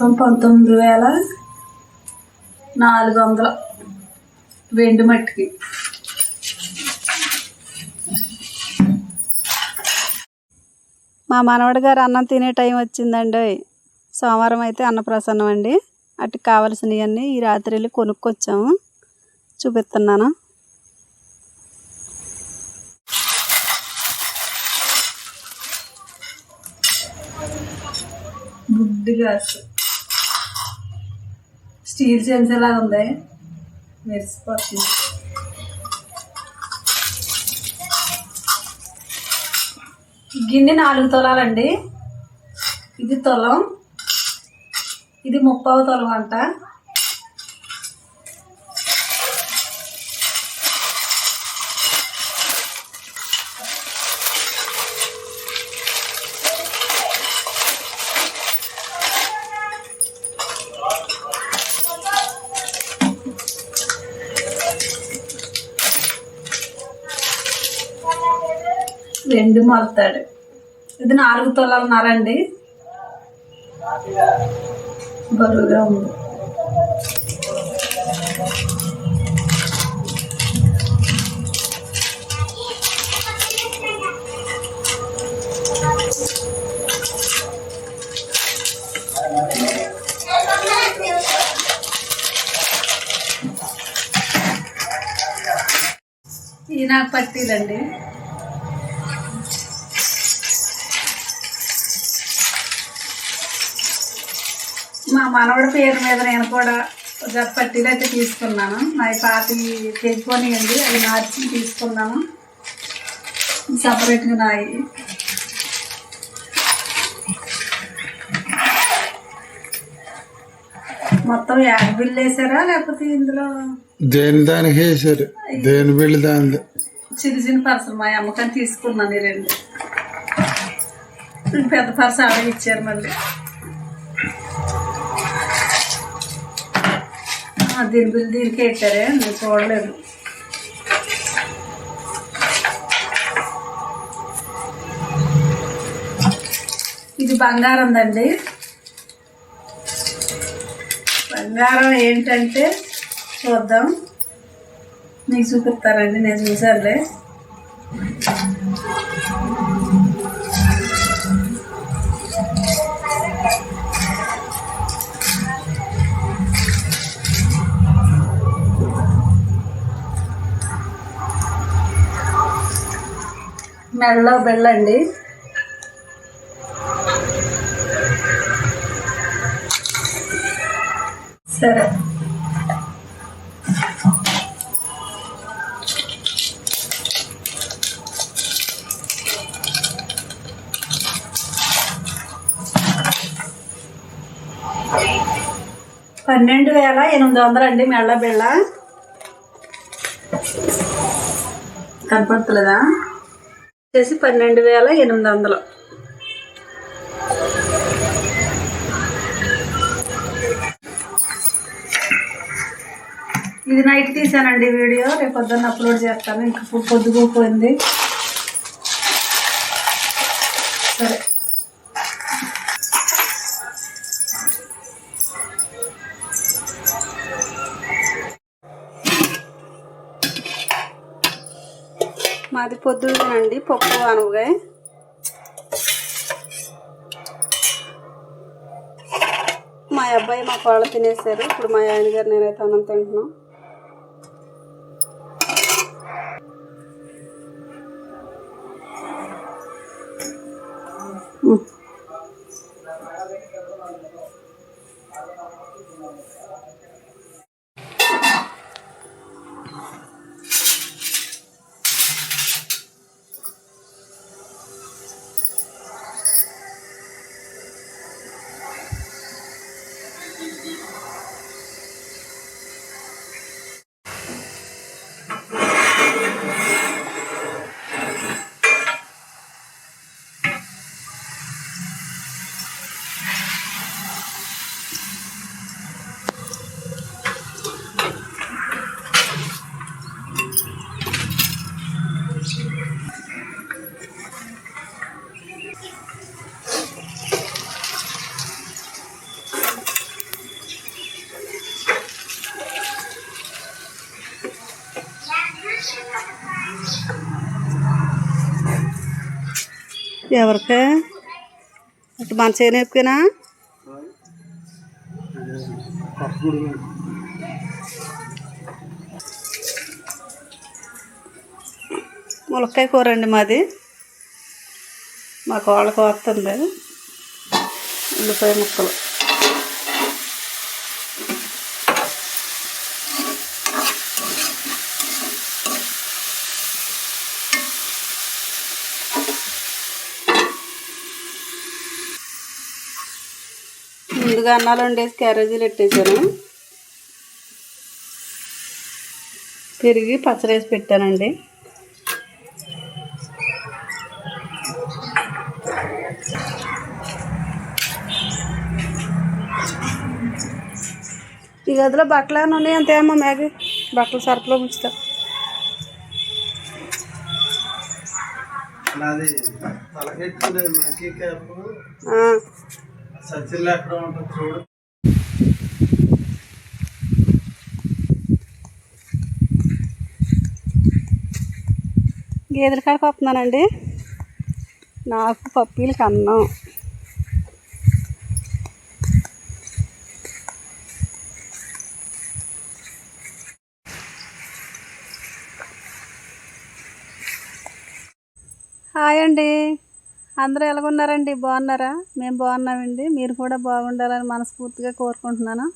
పంతొమ్మిది వేల నాలుగు వందలు. వెండి మట్టికి. మా మనవడి గారు అన్నం తినే టైం వచ్చిందండి. సోమవారం అయితే అన్నప్రసన్నం అండి. అటు కావలసినవన్నీ ఈ రాత్రి వెళ్ళి కొనుక్కొచ్చాము. చూపిస్తున్నాను. గ్లాస్ స్టీల్ చెంచలా ఉంది. మెరిసిపోతుంది గిన్నె నాలుగు తొలాలండి. ఇది తొలం. ఇది ముప్పావు తొలం అంట. రెండు మారుతాడు. ఇది నాలుగు తొలాలన్నారండి బరువుగా ఉంది. ఇది నాకు పట్టీలండి. మనవడి పేరు మీద నేను కూడా ఒక పట్టీలు అయితే తీసుకున్నాను. నా పాతి తెగిపోనియండి అవి మార్చి తీసుకున్నాను. సపరేట్గా నాయి మొత్తం యాభై బిల్లు వేసారా లేకపోతే ఇందులో దేని దానికి వేసారు? దేని బిల్లు దాని చిన్న చిన్న పర్సలు మా అమ్మకని తీసుకున్నాను రెండు. పెద్ద పర్స్ ఆడ ఇచ్చారు మళ్ళీ. దీని బిల్ దీనికే వేసారే? నేను చూడలేదు. ఇది బంగారం దండి. బంగారం ఏంటంటే చూద్దాం. మీకు చూపిస్తారండి నేను చూసానులే మెడలో బెళ్ళండి సరే. పన్నెండు వేల ఎనిమిది వందలు అండి మెళ్ళ బిళ్ళ కనపడుతుందా వచ్చేసి పన్నెండు వేల ఎనిమిది వందలు. ఇది నైట్ తీసానండి వీడియో రేపు పొద్దున్న అప్లోడ్ చేస్తాను. ఇంకా పొద్దుకోపోయింది సరే. మాది పొద్దునండి పప్పు అనవగా మా అబ్బాయి మా కోళ్ళ తినేసారు. ఇప్పుడు మా ఆయన గారు నేనైతే అన్నం తింటున్నాం. ఉమ్. ఎవరికి? అటు మన చేయను ఎక్కువనా ములక్కాయ కూర అండి మాది. మా కోళ్ళకు వస్తుంది. ఉల్లిపాయ ముక్కలు. ముందుగా అన్నాలు వండేసి క్యారేజీలు పెట్టేశాను. పెరిగి పచ్చడేసి పెట్టానండి. ఈ గదిలో బట్టలు ఏమైనా ఉన్నాయి అంతే అమ్మ మ్యాగీ? బట్టలు సరుకులో ఉంచుతా. సచిల్ ఎక్కడ ఉంటుంది చూడు. గేదెల కాడికి వస్తున్నానండి. నాకు పప్పీలకి అన్నం. హాయ్ అండి. అందరూ ఎలాగున్నారండి? బాగున్నారా? మేము బాగున్నామండి. మీరు కూడా బాగుండాలని మనస్ఫూర్తిగా కోరుకుంటున్నాను.